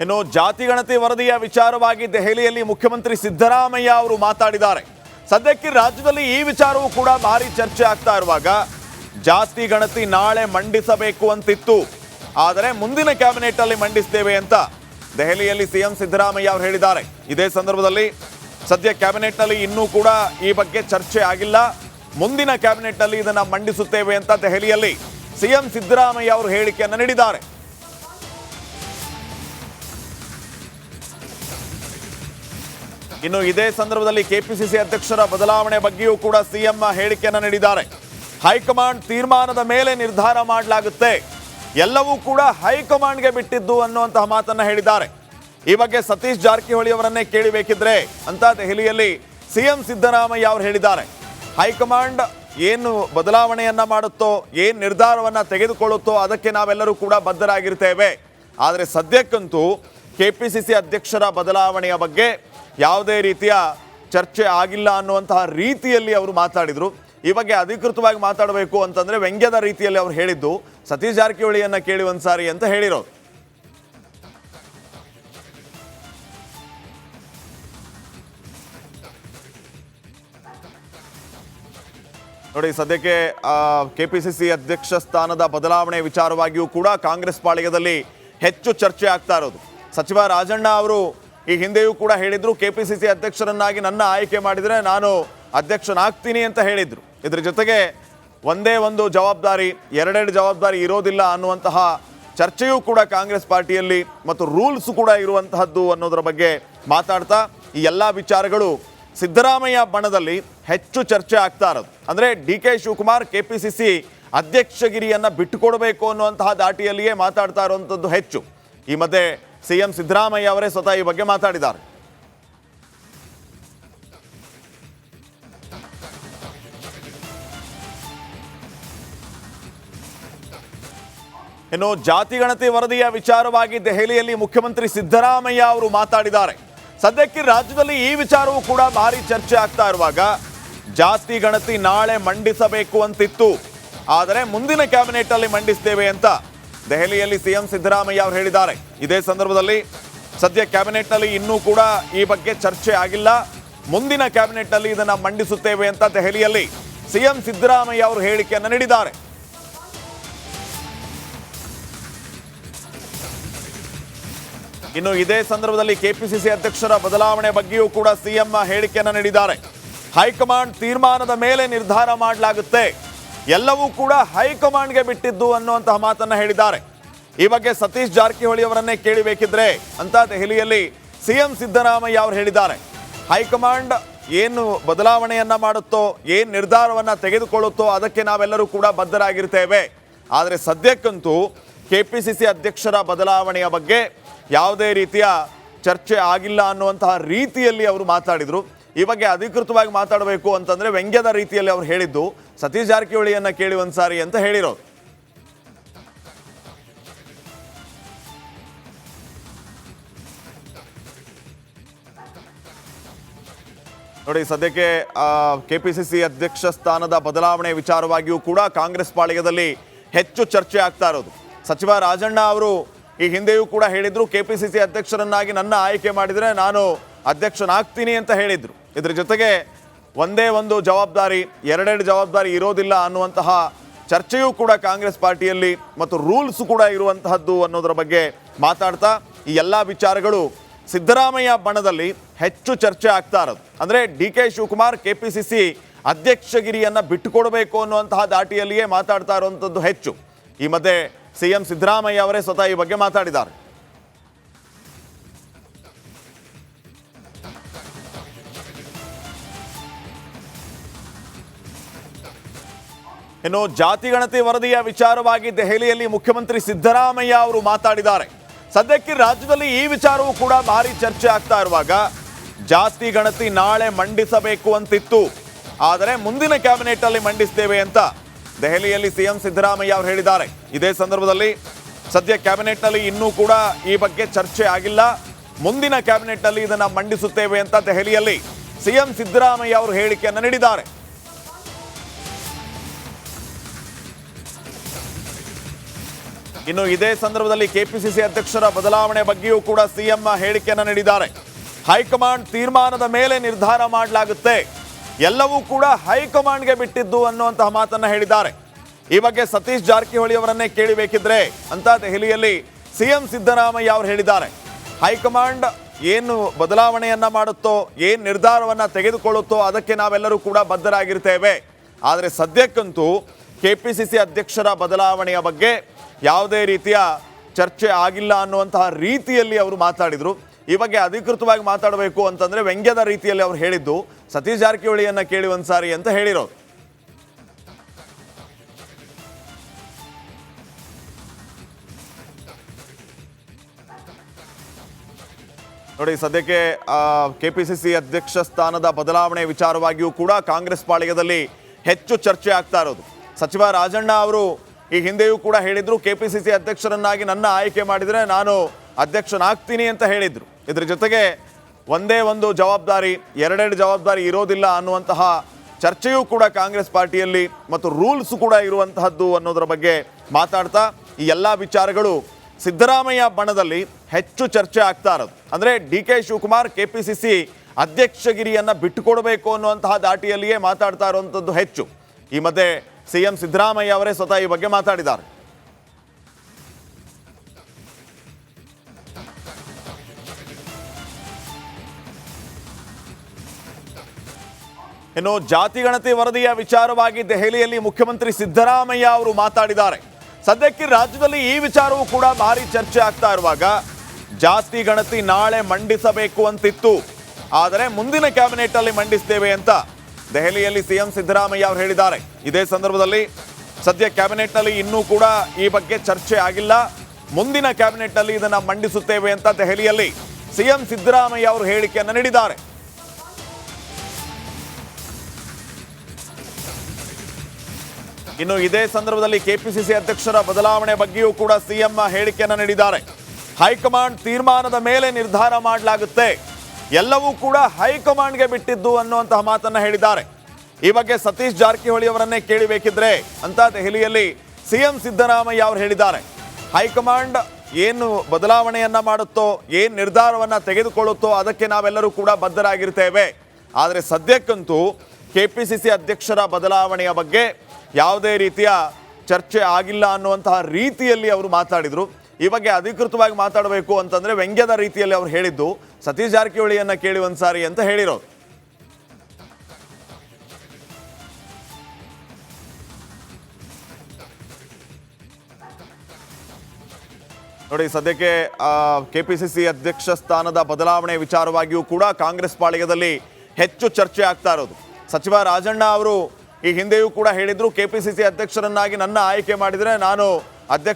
ಇನ್ನು ಜಾತಿ ಗಣತಿ ವರದಿಯ ವಿಚಾರವಾಗಿ ದೆಹಲಿಯಲ್ಲಿ ಮುಖ್ಯಮಂತ್ರಿ ಸಿದ್ದರಾಮಯ್ಯ ಅವರು ಮಾತಾಡಿದ್ದಾರೆ. ಸದ್ಯಕ್ಕೆ ರಾಜ್ಯದಲ್ಲಿ ಈ ವಿಚಾರವೂ ಕೂಡ ಭಾರಿ ಚರ್ಚೆ ಆಗ್ತಾ ಇರುವಾಗ ಜಾತಿ ಗಣತಿ ನಾಳೆ ಮಂಡಿಸಬೇಕು ಅಂತಿತ್ತು. ಆದರೆ ಮುಂದಿನ ಕ್ಯಾಬಿನೆಟ್ ಅಲ್ಲಿ ಮಂಡಿಸ್ತೇವೆ ಅಂತ ದೆಹಲಿಯಲ್ಲಿ ಸಿಎಂ ಸಿದ್ದರಾಮಯ್ಯ ಅವರು ಹೇಳಿದ್ದಾರೆ. ಇದೇ ಸಂದರ್ಭದಲ್ಲಿ ಸದ್ಯ ಕ್ಯಾಬಿನೆಟ್ನಲ್ಲಿ ಇನ್ನೂ ಕೂಡ ಈ ಬಗ್ಗೆ ಚರ್ಚೆ ಆಗಿಲ್ಲ. ಮುಂದಿನ ಕ್ಯಾಬಿನೆಟ್ನಲ್ಲಿ ಇದನ್ನ ಮಂಡಿಸುತ್ತೇವೆ ಅಂತ ದೆಹಲಿಯಲ್ಲಿ ಸಿಎಂ ಸಿದ್ದರಾಮಯ್ಯ ಅವರು ಹೇಳಿಕೆಯನ್ನು ನೀಡಿದ್ದಾರೆ. ಇನ್ನು ಇದೇ ಸಂದರ್ಭದಲ್ಲಿ ಕೆಪಿಸಿಸಿ ಅಧ್ಯಕ್ಷರ ಬದಲಾವಣೆ ಬಗ್ಗೆಯೂ ಕೂಡ ಸಿಎಂ ಹೇಳಿಕೆಯನ್ನು ನೀಡಿದ್ದಾರೆ. ಹೈಕಮಾಂಡ್ ತೀರ್ಮಾನದ ಮೇಲೆ ನಿರ್ಧಾರ ಮಾಡಲಾಗುತ್ತೆ. ಎಲ್ಲವೂ ಕೂಡ ಹೈಕಮಾಂಡ್ಗೆ ಬಿಟ್ಟಿದ್ದು ಅನ್ನುವಂತಹ ಮಾತನ್ನ ಹೇಳಿದ್ದಾರೆ. ಈ ಬಗ್ಗೆ ಸತೀಶ್ ಜಾರಕಿಹೊಳಿ ಅವರನ್ನೇ ಕೇಳಬೇಕಿದ್ರೆ ಅಂತ ದೆಹಲಿಯಲ್ಲಿ ಸಿಎಂ ಸಿದ್ದರಾಮಯ್ಯ ಅವರು ಹೇಳಿದ್ದಾರೆ. ಹೈಕಮಾಂಡ್ ಏನು ಬದಲಾವಣೆಯನ್ನ ಮಾಡುತ್ತೋ, ಏನು ನಿರ್ಧಾರವನ್ನ ತೆಗೆದುಕೊಳ್ಳುತ್ತೋ ಅದಕ್ಕೆ ನಾವೆಲ್ಲರೂ ಕೂಡ ಬದ್ಧರಾಗಿರ್ತೇವೆ. ಆದರೆ ಸದ್ಯಕ್ಕಂತೂ ಕೆಪಿಸಿಸಿ ಅಧ್ಯಕ್ಷರ ಬದಲಾವಣೆಯ ಬಗ್ಗೆ ಯಾವುದೇ ರೀತಿಯ ಚರ್ಚೆ ಆಗಿಲ್ಲ ಅನ್ನುವಂತಹ ರೀತಿಯಲ್ಲಿ ಅವರು ಮಾತಾಡಿದರು. ಈ ಬಗ್ಗೆ ಅಧಿಕೃತವಾಗಿ ಮಾತಾಡಬೇಕು ಅಂತಂದರೆ ವ್ಯಂಗ್ಯದ ರೀತಿಯಲ್ಲಿ ಅವರು ಹೇಳಿದ್ದು. ಸತೀಶ್ ಜಾರಕಿಹೊಳಿಯನ್ನು ಕೇಳಿ ಒಂದ್ಸಾರಿ ಅಂತ ಹೇಳಿರೋದು. ನೋಡಿ, ಸದ್ಯಕ್ಕೆ ಕೆ ಪಿ ಸಿ ಸಿ ಅಧ್ಯಕ್ಷ ಸ್ಥಾನದ ಬದಲಾವಣೆ ವಿಚಾರವಾಗಿಯೂ ಕೂಡ ಕಾಂಗ್ರೆಸ್ ಪಾಳಿಗದಲ್ಲಿ ಹೆಚ್ಚು ಚರ್ಚೆ ಆಗ್ತಾ ಇರೋದು. ಸಚಿವ ರಾಜಣ್ಣ ಅವರು ಈ ಹಿಂದೆಯೂ ಕೂಡ ಹೇಳಿದ್ರು ಸಿ ಅಧ್ಯಕ್ಷರನ್ನಾಗಿ ನನ್ನ ಆಯ್ಕೆ ಮಾಡಿದರೆ ನಾನು ಅಧ್ಯಕ್ಷನಾಗ್ತೀನಿ ಅಂತ ಹೇಳಿದ್ರು. ಇದ್ರ ಜೊತೆಗೆ ಒಂದೇ ಒಂದು ಜವಾಬ್ದಾರಿ, ಎರಡೆರಡು ಜವಾಬ್ದಾರಿ ಇರೋದಿಲ್ಲ ಅನ್ನುವಂತಹ ಚರ್ಚೆಯೂ ಕೂಡ ಕಾಂಗ್ರೆಸ್ ಪಾರ್ಟಿಯಲ್ಲಿ ಮತ್ತು ರೂಲ್ಸ್ ಕೂಡ ಇರುವಂತಹದ್ದು ಅನ್ನೋದರ ಬಗ್ಗೆ ಮಾತಾಡ್ತಾ ಈ ಎಲ್ಲ ವಿಚಾರಗಳು ಸಿದ್ದರಾಮಯ್ಯ ಬಣದಲ್ಲಿ ಹೆಚ್ಚು ಚರ್ಚೆ ಆಗ್ತಾ ಇರೋದು. ಅಂದರೆ D K Shivakumar K P C C ಅಧ್ಯಕ್ಷಗಿರಿಯನ್ನು ಬಿಟ್ಟುಕೊಡಬೇಕು ಅನ್ನುವಂತಹ ದಾಟಿಯಲ್ಲಿಯೇ ಮಾತಾಡ್ತಾ ಇರುವಂಥದ್ದು ಹೆಚ್ಚು. ಈ ಮಧ್ಯೆ ಸಿಎಂ ಸಿದ್ದರಾಮಯ್ಯ ಅವರೇ ಸ್ವತಃ ಈ ಬಗ್ಗೆ ಮಾತಾಡಿದ್ದಾರೆ. ಇನ್ನು ಜಾತಿ ಗಣತಿ ವರದಿಯ ವಿಚಾರವಾಗಿ ದೆಹಲಿಯಲ್ಲಿ ಮುಖ್ಯಮಂತ್ರಿ ಸಿದ್ದರಾಮಯ್ಯ ಅವರು ಮಾತಾಡಿದ್ದಾರೆ. ಸದ್ಯಕ್ಕೆ ರಾಜ್ಯದಲ್ಲಿ ಈ ವಿಚಾರವೂ ಕೂಡ ಭಾರಿ ಚರ್ಚೆ ಆಗ್ತಾ ಇರುವಾಗ ಜಾತಿ ಗಣತಿ ನಾಳೆ ಮಂಡಿಸಬೇಕು ಅಂತಿತ್ತು. ಆದರೆ ಮುಂದಿನ ಕ್ಯಾಬಿನೆಟ್ ಅಲ್ಲಿ ಮಂಡಿಸ್ತೇವೆ ಅಂತ ದೆಹಲಿಯಲ್ಲಿ ಸಿಎಂ ಸಿದ್ದರಾಮಯ್ಯ ಅವರು ಹೇಳಿದ್ದಾರೆ. ಇದೇ ಸಂದರ್ಭದಲ್ಲಿ ಸದ್ಯ ಕ್ಯಾಬಿನೆಟ್ನಲ್ಲಿ ಇನ್ನೂ ಕೂಡ ಈ ಬಗ್ಗೆ ಚರ್ಚೆ ಆಗಿಲ್ಲ. ಮುಂದಿನ ಕ್ಯಾಬಿನೆಟ್ನಲ್ಲಿ ಇದನ್ನು ಮಂಡಿಸುತ್ತೇವೆ ಅಂತ ದೆಹಲಿಯಲ್ಲಿ ಸಿಎಂ ಸಿದ್ದರಾಮಯ್ಯ ಅವರು ಹೇಳಿಕೆಯನ್ನು ನೀಡಿದ್ದಾರೆ. ಇನ್ನು ಇದೇ ಸಂದರ್ಭದಲ್ಲಿ ಕೆಪಿಸಿಸಿ ಅಧ್ಯಕ್ಷರ ಬದಲಾವಣೆ ಬಗ್ಗೆಯೂ ಕೂಡ ಸಿಎಂ ಹೇಳಿಕೆಯನ್ನು ನೀಡಿದ್ದಾರೆ. ಹೈಕಮಾಂಡ್ ತೀರ್ಮಾನದ ಮೇಲೆ ನಿರ್ಧಾರ ಮಾಡಲಾಗುತ್ತೆ. ಎಲ್ಲವೂ ಕೂಡ ಹೈಕಮಾಂಡ್ಗೆ ಬಿಟ್ಟಿದ್ದು ಅನ್ನುವಂತಹ ಮಾತನ್ನ ಹೇಳಿದ್ದಾರೆ. ಈ ಬಗ್ಗೆ ಸತೀಶ್ ಜಾರಕಿಹೊಳಿ ಅವರನ್ನೇ ಕೇಳಬೇಕಿದ್ರೆ ಅಂತ ದೆಹಲಿಯಲ್ಲಿ ಸಿಎಂ ಸಿದ್ದರಾಮಯ್ಯ ಅವರು ಹೇಳಿದ್ದಾರೆ. ಹೈಕಮಾಂಡ್ ಏನು ಬದಲಾವಣೆಯನ್ನ ಮಾಡುತ್ತೋ, ಏನು ನಿರ್ಧಾರವನ್ನ ತೆಗೆದುಕೊಳ್ಳುತ್ತೋ ಅದಕ್ಕೆ ನಾವೆಲ್ಲರೂ ಕೂಡ ಬದ್ಧರಾಗಿರ್ತೇವೆ. ಆದರೆ ಸದ್ಯಕ್ಕಂತೂ ಕೆಪಿಸಿಸಿ ಅಧ್ಯಕ್ಷರ ಬದಲಾವಣೆಯ ಬಗ್ಗೆ ಯಾವುದೇ ರೀತಿಯ ಚರ್ಚೆ ಆಗಿಲ್ಲ ಅನ್ನುವಂತಹ ರೀತಿಯಲ್ಲಿ ಅವರು ಮಾತಾಡಿದರು. ಈ ಬಗ್ಗೆ ಅಧಿಕೃತವಾಗಿ ಮಾತಾಡಬೇಕು ಅಂತಂದ್ರೆ ವ್ಯಂಗ್ಯದ ರೀತಿಯಲ್ಲಿ ಅವರು ಹೇಳಿದ್ದು, ಸತೀಶ್ ಜಾರಕಿಹೊಳಿಯನ್ನ ಕೇಳಿ ಒಂದ್ಸಾರಿ ಅಂತ ಹೇಳಿರೋದು. ನೋಡಿ, ಸದ್ಯಕ್ಕೆ ಕೆಪಿಸಿಸಿ ಅಧ್ಯಕ್ಷ ಸ್ಥಾನದ ಬದಲಾವಣೆ ವಿಚಾರವಾಗಿಯೂ ಕೂಡ ಕಾಂಗ್ರೆಸ್ ಪಾಳಿಗದಲ್ಲಿ ಹೆಚ್ಚು ಚರ್ಚೆ ಆಗ್ತಾ ಇರೋದು. ಸಚಿವ ರಾಜಣ್ಣ ಅವರು ಈ ಹಿಂದೆಯೂ ಕೂಡ ಹೇಳಿದ್ರು, ಕೆಪಿಸಿಸಿ ಅಧ್ಯಕ್ಷರನ್ನಾಗಿ ನನ್ನ ಆಯ್ಕೆ ಮಾಡಿದರೆ ನಾನು ಅಧ್ಯಕ್ಷನಾಗ್ತೀನಿ ಅಂತ ಹೇಳಿದ್ರು. ಇದ್ರ ಜೊತೆಗೆ ಒಂದೇ ಒಂದು ಜವಾಬ್ದಾರಿ, ಎರಡೆರಡು ಜವಾಬ್ದಾರಿ ಇರೋದಿಲ್ಲ ಅನ್ನುವಂತಹ ಚರ್ಚೆಯೂ ಕೂಡ ಕಾಂಗ್ರೆಸ್ ಪಾರ್ಟಿಯಲ್ಲಿ ಮತ್ತು ರೂಲ್ಸ್ ಕೂಡ ಇರುವಂತಹದ್ದು ಅನ್ನೋದರ ಬಗ್ಗೆ ಮಾತಾಡ್ತಾ ಈ ಎಲ್ಲ ವಿಚಾರಗಳು ಸಿದ್ದರಾಮಯ್ಯ ಬಣದಲ್ಲಿ ಹೆಚ್ಚು ಚರ್ಚೆ ಆಗ್ತಾ ಇರೋದು. ಅಂದರೆ D K Shivakumar K P C C ಅಧ್ಯಕ್ಷಗಿರಿಯನ್ನು ಬಿಟ್ಟುಕೊಡಬೇಕು ಅನ್ನುವಂತಹ ದಾಟಿಯಲ್ಲಿಯೇ ಮಾತಾಡ್ತಾ ಇರುವಂಥದ್ದು ಹೆಚ್ಚು. ಈ ಮಧ್ಯೆ ಸಿಎಂ ಸಿದ್ದರಾಮಯ್ಯ ಅವರೇ ಸ್ವತಃ ಈ ಬಗ್ಗೆ ಮಾತಾಡಿದ್ದಾರೆ. ಇನ್ನು ಜಾತಿ ಗಣತಿ ವರದಿಯ ವಿಚಾರವಾಗಿ ದೆಹಲಿಯಲ್ಲಿ ಮುಖ್ಯಮಂತ್ರಿ ಸಿದ್ದರಾಮಯ್ಯ ಅವರು ಮಾತಾಡಿದ್ದಾರೆ. ಸದ್ಯಕ್ಕೆ ರಾಜ್ಯದಲ್ಲಿ ಈ ವಿಚಾರವೂ ಕೂಡ ಭಾರಿ ಚರ್ಚೆ ಆಗ್ತಾ ಇರುವಾಗ ಜಾತಿ ಗಣತಿ ನಾಳೆ ಮಂಡಿಸಬೇಕು ಅಂತಿತ್ತು. ಆದರೆ ಮುಂದಿನ ಕ್ಯಾಬಿನೆಟ್ ಅಲ್ಲಿ ಮಂಡಿಸ್ತೇವೆ ಅಂತ ದೆಹಲಿಯಲ್ಲಿ ಸಿಎಂ ಸಿದ್ದರಾಮಯ್ಯ ಅವರು ಹೇಳಿದ್ದಾರೆ. ಇದೇ ಸಂದರ್ಭದಲ್ಲಿ ಸದ್ಯ ಕ್ಯಾಬಿನೆಟ್ನಲ್ಲಿ ಇನ್ನೂ ಕೂಡ ಈ ಬಗ್ಗೆ ಚರ್ಚೆ ಆಗಿಲ್ಲ. ಮುಂದಿನ ಕ್ಯಾಬಿನೆಟ್ ಇದನ್ನು ಇದನ್ನ ಮಂಡಿಸುತ್ತೇವೆ ಅಂತ ದೆಹಲಿಯಲ್ಲಿ ಸಿಎಂ ಸಿದ್ದರಾಮಯ್ಯ ಅವರು ಹೇಳಿಕೆಯನ್ನು ನೀಡಿದ್ದಾರೆ. ಇನ್ನು ಇದೇ ಸಂದರ್ಭದಲ್ಲಿ ಕೆಪಿಸಿಸಿ ಅಧ್ಯಕ್ಷರ ಬದಲಾವಣೆ ಬಗ್ಗೆಯೂ ಕೂಡ ಸಿಎಂ ಹೇಳಿಕೆಯನ್ನು ನೀಡಿದ್ದಾರೆ. ಹೈಕಮಾಂಡ್ ತೀರ್ಮಾನದ ಮೇಲೆ ನಿರ್ಧಾರ ಮಾಡಲಾಗುತ್ತೆ. ಎಲ್ಲವೂ ಕೂಡ ಹೈಕಮಾಂಡ್ಗೆ ಬಿಟ್ಟಿದ್ದು ಅನ್ನುವಂತಹ ಮಾತನ್ನ ಹೇಳಿದ್ದಾರೆ. ಈ ಬಗ್ಗೆ ಸತೀಶ್ ಜಾರಕಿಹೊಳಿ ಅವರನ್ನೇ ಕೇಳಿಬೇಕಿದ್ರೆ ಅಂತ ದೆಹಲಿಯಲ್ಲಿ ಸಿಎಂ ಸಿದ್ದರಾಮಯ್ಯ ಅವರು ಹೇಳಿದ್ದಾರೆ. ಹೈಕಮಾಂಡ್ ಏನು ಬದಲಾವಣೆಯನ್ನ ಮಾಡುತ್ತೋ, ಏನು ನಿರ್ಧಾರವನ್ನ ತೆಗೆದುಕೊಳ್ಳುತ್ತೋ ಅದಕ್ಕೆ ನಾವೆಲ್ಲರೂ ಕೂಡ ಬದ್ಧರಾಗಿರ್ತೇವೆ. ಆದರೆ ಸದ್ಯಕ್ಕಂತೂ ಕೆಪಿಸಿಸಿ ಅಧ್ಯಕ್ಷರ ಬದಲಾವಣೆಯ ಬಗ್ಗೆ ಯಾವುದೇ ರೀತಿಯ ಚರ್ಚೆ ಆಗಿಲ್ಲ ಅನ್ನುವಂತಹ ರೀತಿಯಲ್ಲಿ ಅವರು ಮಾತಾಡಿದರು. ಈ ಬಗ್ಗೆ ಅಧಿಕೃತವಾಗಿ ಮಾತಾಡಬೇಕು ಅಂತಂದರೆ ವ್ಯಂಗ್ಯದ ರೀತಿಯಲ್ಲಿ ಅವರು ಹೇಳಿದ್ದು. ಸತೀಶ್ ಜಾರಕಿಹೊಳಿಯನ್ನು ಕೇಳಿ ಒಂದು ಸಾರಿ ಅಂತ ಹೇಳಿರೋದು ನೋಡಿ, ಸದ್ಯಕ್ಕೆ ಕೆ ಪಿ ಸಿ ಸಿ ಅಧ್ಯಕ್ಷ ಸ್ಥಾನದ ಬದಲಾವಣೆ ವಿಚಾರವಾಗಿಯೂ ಕೂಡ ಕಾಂಗ್ರೆಸ್ ಪಾಳ್ಯದಲ್ಲಿ ಹೆಚ್ಚು ಚರ್ಚೆ ಆಗ್ತಾ ಇರೋದು. ಸಚಿವ ರಾಜಣ್ಣ ಅವರು ಈ ಹಿಂದೆಯೂ ಕೂಡ ಹೇಳಿದ್ರು, ಕೆಪಿಸಿಸಿ ಅಧ್ಯಕ್ಷರನ್ನಾಗಿ ನನ್ನ ಆಯ್ಕೆ ಮಾಡಿದರೆ ನಾನು ಅಧ್ಯಕ್ಷನಾಗ್ತೀನಿ ಅಂತ ಹೇಳಿದ್ರು. ಇದ್ರ ಜೊತೆಗೆ ಒಂದೇ ಒಂದು ಜವಾಬ್ದಾರಿ, ಎರಡೆರಡು ಜವಾಬ್ದಾರಿ ಇರೋದಿಲ್ಲ ಅನ್ನುವಂತಹ ಚರ್ಚೆಯೂ ಕೂಡ ಕಾಂಗ್ರೆಸ್ ಪಾರ್ಟಿಯಲ್ಲಿ ಮತ್ತು ರೂಲ್ಸ್ ಕೂಡ ಇರುವಂತಹದ್ದು ಅನ್ನೋದರ ಬಗ್ಗೆ ಮಾತಾಡ್ತಾ ಈ ಎಲ್ಲ ವಿಚಾರಗಳು ಸಿದ್ದರಾಮಯ್ಯ ಬಣದಲ್ಲಿ ಹೆಚ್ಚು ಚರ್ಚೆ ಆಗ್ತಾ ಇರೋದು. ಅಂದರೆ D K Shivakumar K P C C ಅಧ್ಯಕ್ಷಗಿರಿಯನ್ನು ಬಿಟ್ಟುಕೊಡಬೇಕು ಅನ್ನುವಂತಹ ದಾಟಿಯಲ್ಲಿಯೇ ಮಾತಾಡ್ತಾ ಇರುವಂಥದ್ದು ಹೆಚ್ಚು. ಈ ಮಧ್ಯೆ ಸಿಎಂ ಸಿದ್ದರಾಮಯ್ಯ ಅವರೇ ಸ್ವತಃ ಈ ಬಗ್ಗೆ ಮಾತಾಡಿದ್ದಾರೆ. ಇನ್ನು ಜಾತಿ ಗಣತಿ ವರದಿಯ ವಿಚಾರವಾಗಿ ದೆಹಲಿಯಲ್ಲಿ ಮುಖ್ಯಮಂತ್ರಿ ಸಿದ್ದರಾಮಯ್ಯ ಅವರು ಮಾತಾಡಿದ್ದಾರೆ. ಸದ್ಯಕ್ಕೆ ರಾಜ್ಯದಲ್ಲಿ ಈ ವಿಚಾರವೂ ಕೂಡ ಭಾರಿ ಚರ್ಚೆ ಆಗ್ತಾ ಇರುವಾಗ ಜಾತಿ ಗಣತಿ ನಾಳೆ ಮಂಡಿಸಬೇಕು ಅಂತಿತ್ತು. ಆದರೆ ಮುಂದಿನ ಕ್ಯಾಬಿನೆಟ್ ಅಲ್ಲಿ ಮಂಡಿಸ್ತೇವೆ ಅಂತ ದೆಹಲಿಯಲ್ಲಿ ಸಿಎಂ ಸಿದ್ದರಾಮಯ್ಯ ಅವರು ಹೇಳಿದ್ದಾರೆ. ಇದೇ ಸಂದರ್ಭದಲ್ಲಿ ಸದ್ಯ ಕ್ಯಾಬಿನೆಟ್ನಲ್ಲಿ ಇನ್ನೂ ಕೂಡ ಈ ಬಗ್ಗೆ ಚರ್ಚೆ ಆಗಿಲ್ಲ. ಮುಂದಿನ ಕ್ಯಾಬಿನೆಟ್ನಲ್ಲಿ ಇದನ್ನು ಮಂಡಿಸುತ್ತೇವೆ ಅಂತ ದೆಹಲಿಯಲ್ಲಿ ಸಿಎಂ ಸಿದ್ದರಾಮಯ್ಯ ಅವರು ಹೇಳಿಕೆಯನ್ನು ನೀಡಿದ್ದಾರೆ. ಇನ್ನು ಇದೇ ಸಂದರ್ಭದಲ್ಲಿ ಕೆಪಿಸಿಸಿ ಅಧ್ಯಕ್ಷರ ಬದಲಾವಣೆ ಬಗ್ಗೆಯೂ ಕೂಡ ಸಿಎಂ ಹೇಳಿಕೆಯನ್ನು ನೀಡಿದ್ದಾರೆ. ಹೈಕಮಾಂಡ್ ತೀರ್ಮಾನದ ಮೇಲೆ ನಿರ್ಧಾರ ಮಾಡಲಾಗುತ್ತೆ. ಎಲ್ಲವೂ ಕೂಡ ಹೈಕಮಾಂಡ್ಗೆ ಬಿಟ್ಟಿದ್ದು ಅನ್ನುವಂತಹ ಮಾತನ್ನ ಹೇಳಿದ್ದಾರೆ. ಈ ಬಗ್ಗೆ ಸತೀಶ್ ಜಾರಕಿಹೊಳಿ ಅವರನ್ನೇ ಕೇಳಿಬೇಕಿದ್ರೆ ಅಂತ ದೆಹಲಿಯಲ್ಲಿ ಸಿಎಂ ಸಿದ್ದರಾಮಯ್ಯ ಅವರು ಹೇಳಿದ್ದಾರೆ. ಹೈಕಮಾಂಡ್ ಏನು ಬದಲಾವಣೆಯನ್ನ ಮಾಡುತ್ತೋ, ಏನು ನಿರ್ಧಾರವನ್ನ ತೆಗೆದುಕೊಳ್ಳುತ್ತೋ ಅದಕ್ಕೆ ನಾವೆಲ್ಲರೂ ಕೂಡ ಬದ್ಧರಾಗಿರ್ತೇವೆ. ಆದರೆ ಸದ್ಯಕ್ಕಂತೂ ಕೆಪಿಸಿಸಿ ಅಧ್ಯಕ್ಷರ ಬದಲಾವಣೆಯ ಬಗ್ಗೆ ಯಾವುದೇ ರೀತಿಯ ಚರ್ಚೆ ಆಗಿಲ್ಲ ಅನ್ನುವಂತಹ ರೀತಿಯಲ್ಲಿ ಅವರು ಮಾತಾಡಿದರು. ಈ ಬಗ್ಗೆ ಅಧಿಕೃತವಾಗಿ ಮಾತಾಡಬೇಕು ಅಂತಂದರೆ ವ್ಯಂಗ್ಯದ ರೀತಿಯಲ್ಲಿ ಅವರು ಹೇಳಿದ್ದು. ಸತೀಶ್ ಜಾರಕಿಹೊಳಿಯನ್ನ ಕೇಳಿ ಒಂದ್ಸಾರಿ ಅಂತ ಹೇಳಿರೋದು. ನೋಡಿ, ಸದ್ಯಕ್ಕೆ ಕೆಪಿಸಿಸಿ ಅಧ್ಯಕ್ಷ ಸ್ಥಾನದ ಬದಲಾವಣೆ ವಿಚಾರವಾಗಿಯೂ ಕೂಡ ಕಾಂಗ್ರೆಸ್ ಪಾಳ್ಯದಲ್ಲಿ ಹೆಚ್ಚು ಚರ್ಚೆ ಆಗ್ತಾ ಇರೋದು. ಸಚಿವ ರಾಜಣ್ಣ ಅವರು ಈ ಹಿಂದೆಯೂ ಕೂಡ ಹೇಳಿದ್ರು, ಕೆಪಿಸಿಸಿ ಅಧ್ಯಕ್ಷರನ್ನಾಗಿ ನನ್ನ ಆಯ್ಕೆ ಮಾಡಿದರೆ ನಾನು ಅಧ್ಯಕ್ಷ